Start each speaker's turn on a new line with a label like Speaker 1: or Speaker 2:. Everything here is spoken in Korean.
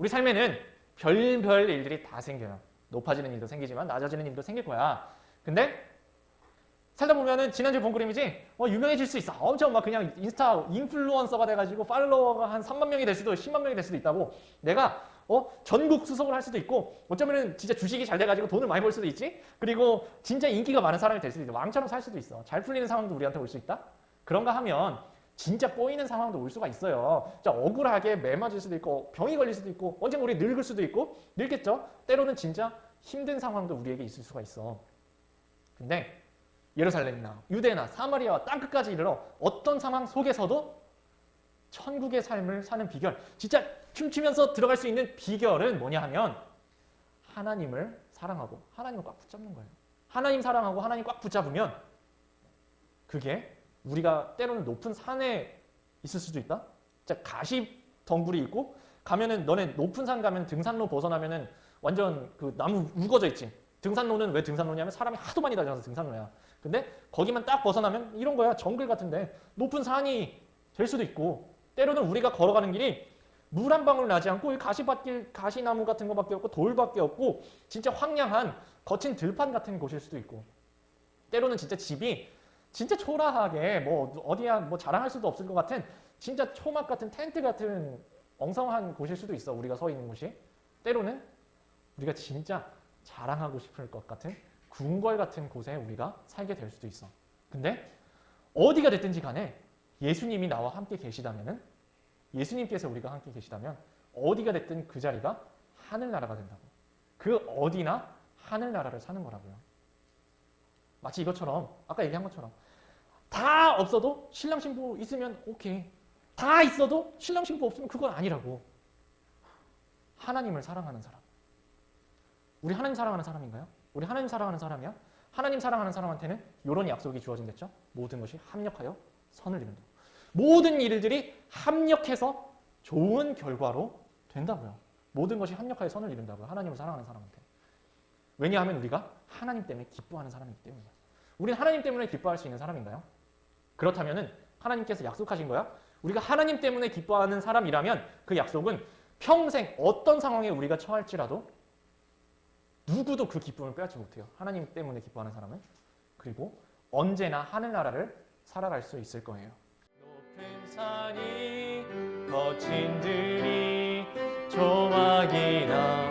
Speaker 1: 우리 삶에는 별별 일들이 다 생겨요. 높아지는 일도 생기지만 낮아지는 일도 생길 거야. 근데 살다 보면은 지난주 본 그림이지 어, 유명해질 수 있어. 엄청 막 그냥 인스타 인플루언서가 돼가지고 팔로워가 한 3만 명이 될 수도 10만 명이 될 수도 있다고 내가 어 전국 수석을 할 수도 있고 어쩌면은 진짜 주식이 잘 돼가지고 돈을 많이 벌 수도 있지. 그리고 진짜 인기가 많은 사람이 될 수도 있고 왕처럼 살 수도 있어. 잘 풀리는 상황도 우리한테 올 수 있다. 그런가 하면 진짜 꼬이는 상황도 올 수가 있어요. 진짜 억울하게 매 맞을 수도 있고 병이 걸릴 수도 있고 언젠가 우리 늙을 수도 있고 늙겠죠. 때로는 진짜 힘든 상황도 우리에게 있을 수가 있어. 근데 예루살렘이나 유대나 사마리아와 땅끝까지 이르러 어떤 상황 속에서도 천국의 삶을 사는 비결, 진짜 춤추면서 들어갈 수 있는 비결은 뭐냐 하면 하나님을 사랑하고 하나님을 꽉 붙잡는 거예요. 하나님 사랑하고 하나님 꽉 붙잡으면 그게 우리가 때로는 높은 산에 있을 수도 있다. 진짜 가시 덩굴이 있고 가면은 너네 높은 산 가면 등산로 벗어나면은 완전 그 나무 우거져 있지. 등산로는 왜 등산로냐면 사람이 하도 많이 다녀서 등산로야. 근데 거기만 딱 벗어나면 이런 거야. 정글 같은데 높은 산이 될 수도 있고 때로는 우리가 걸어가는 길이 물 한 방울 나지 않고 이 가시밭길 가시나무 같은 거밖에 없고 돌밖에 없고 진짜 황량한 거친 들판 같은 곳일 수도 있고 때로는 진짜 집이 진짜 초라하게 뭐 어디야 뭐 자랑할 수도 없을 것 같은 진짜 초막 같은 텐트 같은 엉성한 곳일 수도 있어 우리가 서 있는 곳이. 때로는 우리가 진짜 자랑하고 싶을 것 같은 궁궐 같은 곳에 우리가 살게 될 수도 있어. 근데 어디가 됐든지 간에 예수님이 나와 함께 계시다면은 예수님께서 우리가 함께 계시다면 어디가 됐든 그 자리가 하늘나라가 된다고. 그 어디나 하늘나라를 사는 거라고요 마치 이것처럼 아까 얘기한 것처럼 다 없어도 신랑 신부 있으면 오케이. 다 있어도 신랑 신부 없으면 그건 아니라고. 하나님을 사랑하는 사람. 우리 하나님 사랑하는 사람인가요? 우리 하나님 사랑하는 사람이야? 하나님 사랑하는 사람한테는 이런 약속이 주어진댔죠. 모든 것이 합력하여 선을 이룬다. 모든 일들이 합력해서 좋은 결과로 된다고요. 모든 것이 합력하여 선을 이룬다고요. 하나님을 사랑하는 사람한테. 왜냐하면 우리가 하나님 때문에 기뻐하는 사람이기 때문이에요. 우리는 하나님 때문에 기뻐할 수 있는 사람인가요? 그렇다면은 하나님께서 약속하신 거야? 우리가 하나님 때문에 기뻐하는 사람이라면 그 약속은 평생 어떤 상황에 우리가 처할지라도 누구도 그 기쁨을 빼앗지 못해요. 하나님 때문에 기뻐하는 사람은. 그리고 언제나 하늘나라를 살아갈 수 있을 거예요. 높은 산이 거친 들이 조막이나